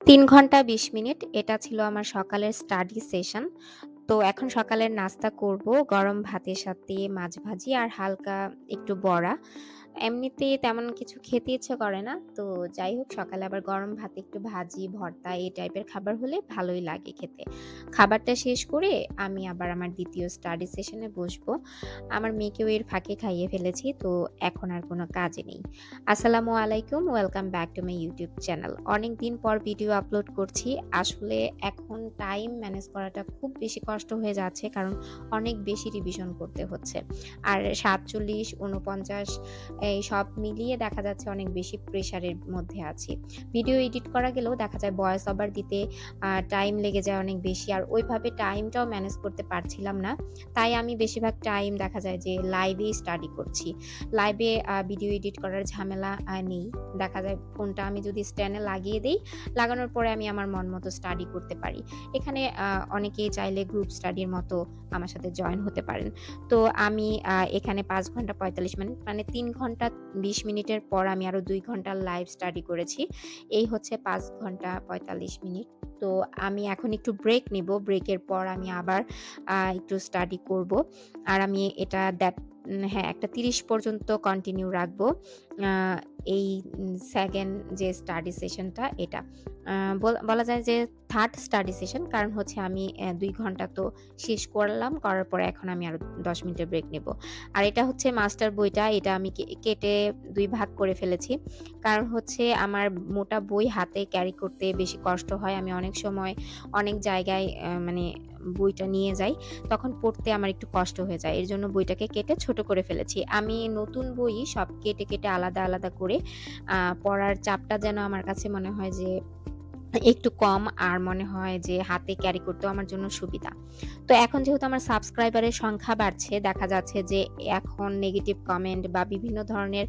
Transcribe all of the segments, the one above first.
৩ ঘণ্টা ২০ মিনিট, এটা ছিল আমার সকালের স্টাডি সেশন। তো এখন সকালের নাস্তা করব, গরম ভাতের সাথে মাছ ভাজি আর হালকা একটু বড়া। এমনিতে তেমন কিছু খেতে ইচ্ছে করে না। তো যাই হোক সকালে আবার গরম ভাতে একটু ভাজি, ভর্তা এই টাইপের খাবার হলে ভালোই লাগে খেতে। খাবারটা শেষ করে আমি আবার আমার দ্বিতীয় স্টাডি সেশনে বসবো। আমার মেয়েকেও এর ফাঁকে খাইয়ে ফেলেছি। তো এখন আর কোনো কাজে নেই। আসসালামু আলাইকুম, welcome back to my YouTube channel. অনেক দিন পর ভিডিও আপলোড করছি। আসলে এখন টাইম ম্যানেজ করাটা খুব বেশি কষ্ট হয়ে যাচ্ছে কারণ অনেক বেশি রিভিশন করতে হচ্ছে। আর ৪৭, ৪৯ এই সব মিলিয়ে দেখা যাচ্ছে অনেক বেশি প্রেশারের মধ্যে আছি। ভিডিও এডিট করা গেলেও দেখা যায় ভয়েস ওভার দিতে টাইম লেগে যায় অনেক বেশি। আর ওইভাবে টাইমটাও ম্যানেজ করতে পারছিলাম না। তাই আমি বেশিরভাগ টাইম দেখা যায় যে লাইভেই স্টাডি করছি। লাইভে ভিডিও এডিট করার ঝামেলা নেই। দেখা যায় ফোনটা আমি যদি স্ট্যান্ডে লাগিয়ে দিই, লাগানোর পরে আমি আমার মন মতো স্টাডি করতে পারি। এখানে অনেকেই চাইলে গ্রুপ স্টাডির মতো আমার সাথে জয়েন হতে পারেন। তো আমি এখানে পাঁচ ঘণ্টা ৪৫ মিনিট মানে তিন ঘণ্টা ২০ মিনিটের পর আমি আরও দুই ঘণ্টা লাইভ স্টাডি করেছি। এই হচ্ছে পাঁচ ঘণ্টা ৪৫ মিনিট। তো আমি এখন একটু ব্রেক নেব ব্রেকের পর আমি আবার একটু স্টাডি করব। আর আমি এটা দ্যাট হ্যাঁ, একটা ৩০ পর্যন্ত কন্টিনিউ রাখব। এই সেকেন্ড যে স্টাডি সেশনটা এটা। বলা যায় যে থার্ড স্টাডি সেশন কারণ হচ্ছে আমি দুই ঘণ্টা তো শেষ করলাম। করার পরে এখন আমি আরও ১০ মিনিটের ব্রেক নেব। আর এটা হচ্ছে মাস্টার বইটা। এটা আমি কেটে দুই ভাগ করে ফেলেছি। কারণ হচ্ছে আমার মোটা বই হাতে ক্যারি করতে বেশি কষ্ট হয়। আমি অনেক সময় অনেক জায়গায় মানে বইটা নিয়ে যাই। তখন পড়তে আমার একটু কষ্ট হয়ে যায়। এর জন্য বইটাকে কেটে ছোট করে ফেলেছি। আমি নতুন বই সব কেটে, কেটে আলাদা, আলাদা করে পড়ার চাপটা যেন আমার কাছে মনে হয় যে একটু কম আর মনে হয় যে হাতে ক্যারি করতেও আমার জন্য সুবিধা। তো এখন যেহেতু আমার সাবস্ক্রাইবারের সংখ্যা বাড়ছে, দেখা যাচ্ছে যে এখন নেগেটিভ কমেন্ট বা বিভিন্ন ধরনের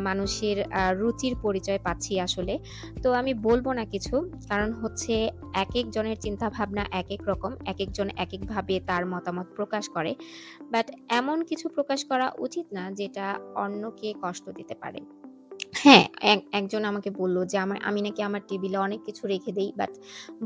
মানুষের রুচির পরিচয় পাচ্ছি আসলে। তো আমি বলব না কিছু। কারণ হচ্ছে এক জনের চিন্তাভাবনা এক এক রকম। এক একজন এক একভাবে তার মতামত প্রকাশ করে। বাট এমন কিছু প্রকাশ করা উচিত না যেটা অন্যকে কষ্ট দিতে পারে। এক একজন আমাকে বলল যে আমার আমি নাকি আমার টেবিলে অনেক কিছু রেখে দেই। বাট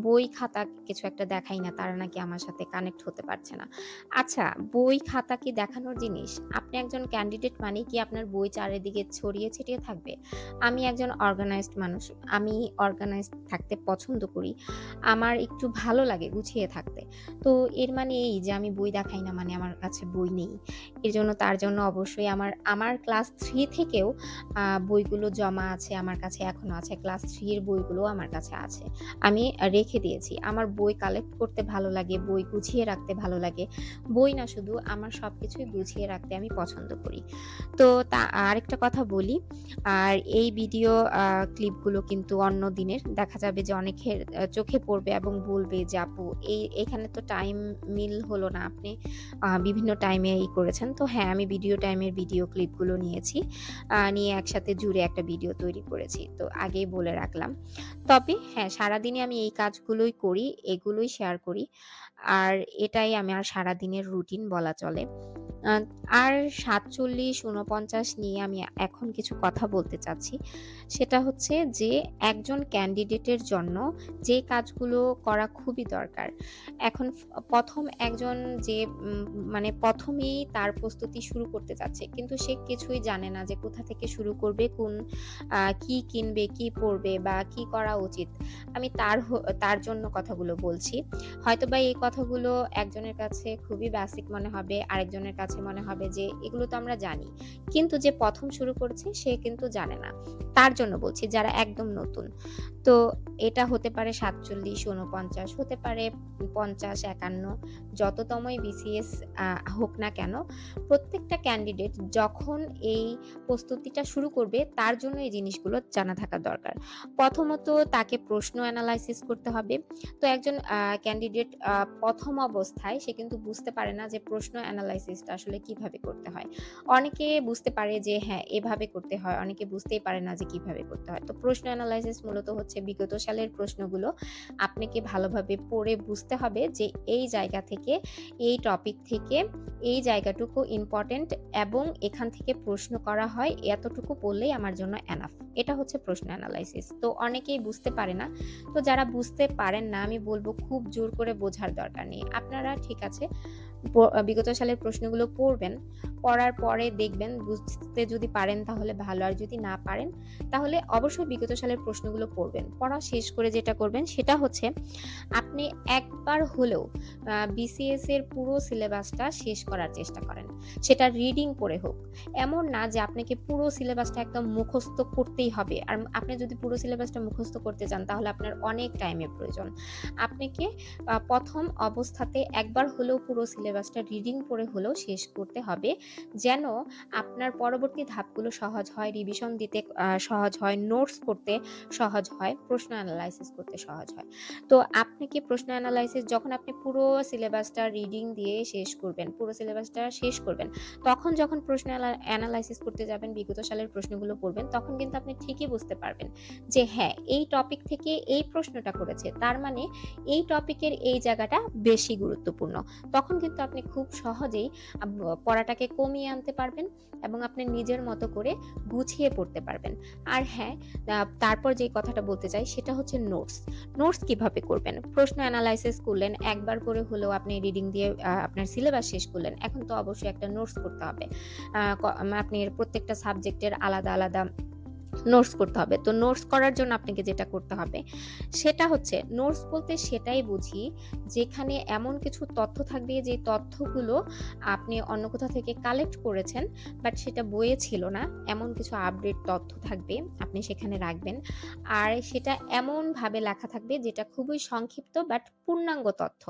বই খাতা কিছু একটা দেখাই না। তারা নাকি আমার সাথে কানেক্ট হতে পারছে না। আচ্ছা, বই খাতা কি দেখানোর জিনিস? আপনি একজন ক্যান্ডিডেট মানে কি আপনার বই চারিদিকে ছড়িয়ে ছিটিয়ে থাকবে? আমি একজন অর্গানাইজড মানুষ। আমি অর্গানাইজড থাকতে পছন্দ করি। আমার একটু ভালো লাগে গুছিয়ে থাকতে। তো এর মানে এই যে আমি বই দেখাই না মানে আমার কাছে বই নেই। এরজন্য তার জন্য অবশ্যই আমার আমার ক্লাস থ্রি থেকেও বইগুলো জমা আছে আমার কাছে এখনও আছে। ক্লাস 3 এর বইগুলোও আমার কাছে আছে। আমি রেখে দিয়েছি। আমার বই কালেক্ট করতে ভালো লাগে, বই গুছিয়ে রাখতে ভালো লাগে। বই না শুধু আমার সব কিছুই গুছিয়ে রাখতে আমি পছন্দ করি। তো তা আরেকটা কথা বলি, আর এই ভিডিও ক্লিপগুলো কিন্তু অন্য দিনের। দেখা যাবে যে অনেকের চোখে পড়বে এবং বলবে যে, "আপু এই এখানে তো টাইম মিল হলো না। আপনি বিভিন্ন টাইমে ই করেছেন।" তো হ্যাঁ, আমি ভিডিও টাইমের ভিডিও ক্লিপগুলো নিয়েছি। নিয়ে একসাথে জুড়ে একটা ভিডিও তৈরি করেছি। তো আগেই বলে রাখলাম। তবে হ্যাঁ, সারাদিনে আমি এই কাজগুলোই করি, এগুলোই শেয়ার করি। আর এটাই আমার সারাদিনের রুটিন বলা চলে। আর ৪৭, ৪৯ নিয়ে আমি এখন কিছু কথা বলতে চাচ্ছি। সেটা হচ্ছে যে একজন ক্যান্ডিডেটের জন্য যে কাজগুলো করা খুবই দরকার। এখন প্রথম একজন যে মানে প্রথমেই তার প্রস্তুতি শুরু করতে চাচ্ছে। কিন্তু সে কিছুই জানে না যে কোথা থেকে শুরু করবে, কোন কি কিনবে, কি পড়বে বা কি করা উচিত। আমি তার তার জন্য কথাগুলো বলছি। হয়তোবা এই কথাগুলো একজনের কাছে খুবই বেসিক মনে হবে, আরেকজনের কাছে মনে হবে যে এগুলো তো আমরা জানি। কিন্তু যে ১ম শুরু করছে সে কিন্তু জানে না। তার জন্য বলছি যারা একদম নতুন। তো এটা হতে পারে ৪৭, ৪৯ হতে পারে ৫০, ৫১ যততমই বিসিএস হোক না কেন, প্রত্যেকটা ক্যান্ডিডেট যখন এই প্রস্তুতিটা শুরু করবে তার জন্য এই জিনিসগুলো জানা থাকা দরকার। প্রথমত তাকে প্রশ্ন অ্যানালাইসিস করতে হবে। তো একজন ক্যান্ডিডেট ১ম অবস্থায় সে কিন্তু বুঝতে পারে না যে প্রশ্ন এনালাইসিসটা আসলে কীভাবে করতে হয়। অনেকে বুঝতে পারে যে হ্যাঁ, এভাবে করতে হয়। অনেকে বুঝতেই পারে না যে কীভাবে করতে হয়। তো প্রশ্ন এনালাইসিস মূলত হচ্ছে বিগত সালের প্রশ্নগুলো আপনাকে ভালোভাবে পড়ে বুঝতে হবে যে এই জায়গা থেকে, এই টপিক থেকে এই জায়গাটুকু ইম্পোর্টেন্ট এবং এখান থেকে প্রশ্ন করা হয় এতটুকু পড়লেই আমার জন্য এনাফ। এটা হচ্ছে প্রশ্ন এনালাইসিস। তো অনেকেই বুঝতে পারে না। তো যারা বুঝতে পারেন না আমি বলব খুব জোর করে বোঝার দরকার নেই। আপনারা ঠিক আছে বিগত সালের প্রশ্নগুলো পড়বেন। পড়ার পরে দেখবেন বুঝতে যদি পারেন তাহলে ভালো। আর যদি না পারেন তাহলে অবশ্যই বিগত সালের প্রশ্নগুলো পড়বেন। পড়া শেষ করে যেটা করবেন সেটা হচ্ছে আপনি একবার হলেও বিসিএস এর পুরো সিলেবাসটা শেষ করার চেষ্টা করেন। সেটা রিডিং পড়ে হোক। এমন না যে আপনাকে পুরো সিলেবাসটা একদম মুখস্থ করতেই হবে। আর আপনি যদি পুরো সিলেবাসটা মুখস্থ করতে চান তাহলে আপনার অনেক টাইমের প্রয়োজন। আপনাকে ১ম অবস্থাতে একবার হলেও পুরো সিলেবাসটা রিডিং পড়ে হলেও শেষ করতে হবে। যেন আপনার পরবর্তী ধাপগুলো সহজ হয়, রিভিশন দিতে সহজ হয়, নোটস করতে সহজ হয়, প্রশ্ন এনালাইসিস করতে সহজ হয়। তো আপনাকে প্রশ্ন এনালাইসিস যখন আপনি পুরো সিলেবাসটা রিডিং দিয়ে শেষ করবেন, পুরো সিলেবাসটা শেষ করবেন, তখন যখন প্রশ্ন এলা এনালাইসিস করতে যাবেন, বিগত সালের প্রশ্নগুলো পড়বেন, তখন কিন্তু আপনি ঠিকই বুঝতে পারবেন যে হ্যাঁ, এই টপিক থেকে এই প্রশ্নটা করেছে। তার মানে এই টপিকের এই জায়গাটা বেশি গুরুত্বপূর্ণ। তখন কিন্তু আপনি খুব সহজেই পড়াটাকে কমিয়ে আনতে পারবেন এবং আপনি নিজের মতো করে গুছিয়ে পড়তে পারবেন। আর হ্যাঁ, তারপর যে কথাটা বলতে চাই সেটা হচ্ছে নোটস। নোটস কীভাবে করবেন? প্রশ্ন অ্যানালাইসিস করলেন, একবার করে হলেও আপনি রিডিং দিয়ে আপনার সিলেবাস শেষ করলেন। এখন তো অবশ্যই একটা নোটস করতে হবে। আপনি প্রত্যেকটা সাবজেক্টের আলাদা, আলাদা নোটস করতে হবে। তো নোটস করার জন্য আপনাকে যেটা করতে হবে, সেটা হচ্ছে নোটস বলতে সেটাই বুঝি যেখানে এমন কিছু তথ্য থাকবে যে তথ্যগুলো আপনি অন্য কোথাও থেকে কালেক্ট করেছেন বাট সেটা বইয়ে ছিল না। এমন কিছু আপডেট তথ্য থাকবে আপনি সেখানে রাখবেন। আর সেটা এমনভাবে লেখা থাকবে যেটা খুবই সংক্ষিপ্ত বাট পূর্ণাঙ্গ তথ্য।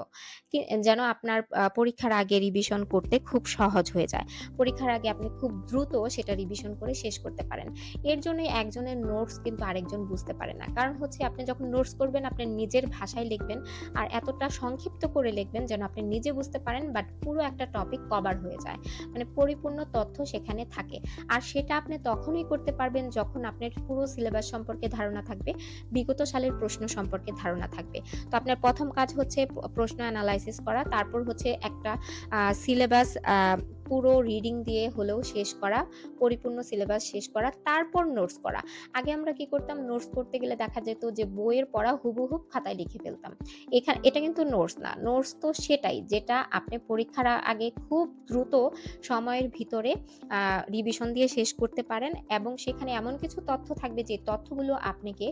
যেন আপনার পরীক্ষার আগে রিভিশন করতে খুব সহজ হয়ে যায়। পরীক্ষার আগে আপনি খুব দ্রুত সেটা রিভিশন করে শেষ করতে পারেন। এর জন্যই একজনের নোটস কিন্তু আরেকজন বুঝতে পারে না। কারণ হচ্ছে আপনি যখন নোটস করবেন আপনি নিজের ভাষায় লিখবেন আর এতটা সংক্ষিপ্ত করে লিখবেন যেন আপনি নিজে বুঝতে পারেন বাট পুরো একটা টপিক কভার হয়ে যায়। মানে পরিপূর্ণ তথ্য সেখানে থাকে। আর সেটা আপনি তখনই করতে পারবেন যখন আপনার পুরো সিলেবাস সম্পর্কে ধারণা থাকবে, বিগত সালের প্রশ্ন সম্পর্কে ধারণা থাকবে। তো আপনার প্রথম কাজ হচ্ছে প্রশ্ন এনালাইসিস করা। তারপর হচ্ছে একটা সিলেবাস পুরো রিডিং দিয়ে হলেও শেষ করা, পরিপূর্ণ সিলেবাস শেষ করা, তারপর নোটস করা। আগে আমরা কি করতাম নোটস করতে গেলে দেখা যেত যে বইয়ের পড়া হুবহু খাতায় লিখে ফেলতাম। এখানে এটা কিন্তু নোটস না। নোটস তো সেটাই যেটা আপনি পরীক্ষার আগে খুব দ্রুত সময়ের ভিতরে রিভিশন দিয়ে শেষ করতে পারেন এবং সেখানে এমন কিছু তথ্য থাকবে যে তথ্যগুলো আপনাকে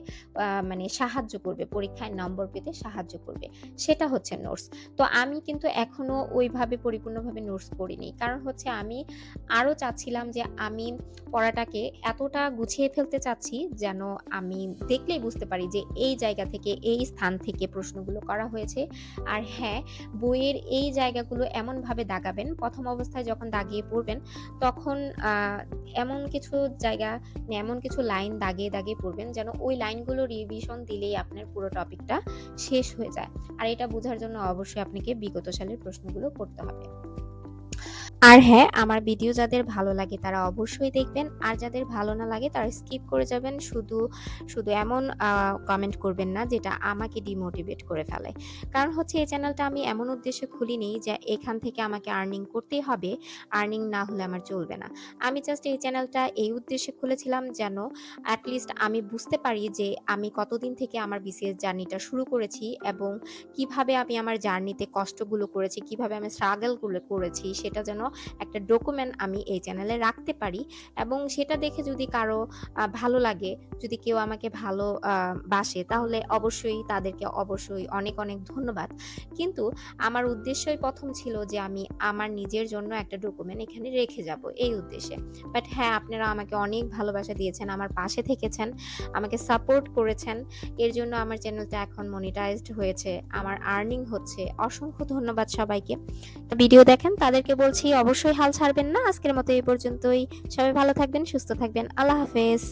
মানে সাহায্য করবে, পরীক্ষায় নম্বর পেতে সাহায্য করবে। সেটা হচ্ছে নোটস। তো আমি কিন্তু এখনও ওইভাবে পরিপূর্ণভাবে নোটস করিনি। কারণ হচ্ছে আমি আরও চাচ্ছিলাম যে আমি পড়াটাকে এতটা গুছিয়ে ফেলতে চাচ্ছি যেন আমি দেখলেই বুঝতে পারি যে এই জায়গা থেকে, এই স্থান থেকে প্রশ্নগুলো করা হয়েছে। আর হ্যাঁ, বইয়ের এই জায়গাগুলো এমনভাবে দাগাবেন, প্রথম অবস্থায় যখন দাগিয়ে পড়বেন তখন এমন কিছু জায়গা, এমন কিছু লাইন দাগিয়ে, দাগিয়ে পড়বেন যেন ওই লাইনগুলো রিভিশন দিলেই আপনার পুরো টপিকটা শেষ হয়ে যায়। আর এটা বোঝার জন্য অবশ্যই আপনাকে বিগত সালের প্রশ্নগুলো করতে হবে। আর হ্যাঁ, আমার ভিডিও যাদের ভালো লাগে তারা অবশ্যই দেখবেন। আর যাদের ভালো না লাগে তারা স্কিপ করে যাবেন। শুধু, শুধু এমন কমেন্ট করবেন না যেটা আমাকে ডিমোটিভেট করে ফেলে। কারণ হচ্ছে এই চ্যানেলটা আমি এমন উদ্দেশ্যে খুলিনি যে এখান থেকে আমাকে আর্নিং করতেই হবে। আর্নিং না হলে আমার চলবে না। আমি জাস্ট এই চ্যানেলটা এই উদ্দেশ্যে খুলেছিলাম যেন এট লিস্ট আমি বুঝতে পারি যে আমি কতদিন থেকে আমার বিসিএস জার্নিটা শুরু করেছি এবং কীভাবে আমি আমার জার্নিতে কষ্টগুলো করেছি, কীভাবে আমি স্ট্রাগলগুলো করেছি সেটা যেন একটা ডকুমেন্ট আমি এই চ্যানেলে রাখতে পারি এবং সেটা দেখে যদি কারও ভালো লাগে, যদি কেউ আমাকে ভালো বাসে তাহলে অবশ্যই তাদেরকে অবশ্যই অনেক, অনেক ধন্যবাদ। কিন্তু আমার উদ্দেশ্যই প্রথম ছিল যে আমি আমার নিজের জন্য একটা ডকুমেন্ট এখানে রেখে যাব এই উদ্দেশ্যে। বাট হ্যাঁ, আপনারা আমাকে অনেক ভালোবাসা দিয়েছেন, আমার পাশে থেকেছেন, আমাকে সাপোর্ট করেছেন। এর জন্য আমার চ্যানেলটা এখন মনিটাইজড হয়েছে। আমার আর্নিং হচ্ছে। অসংখ্য ধন্যবাদ সবাইকে। ভিডিও দেখেন তাদেরকে বলছি অবশ্যই হাল ছাড়বেন না। আজকের মতো এই পর্যন্তই। সবাই ভালো থাকবেন, সুস্থ থাকবেন। আল্লাহ হাফেজ।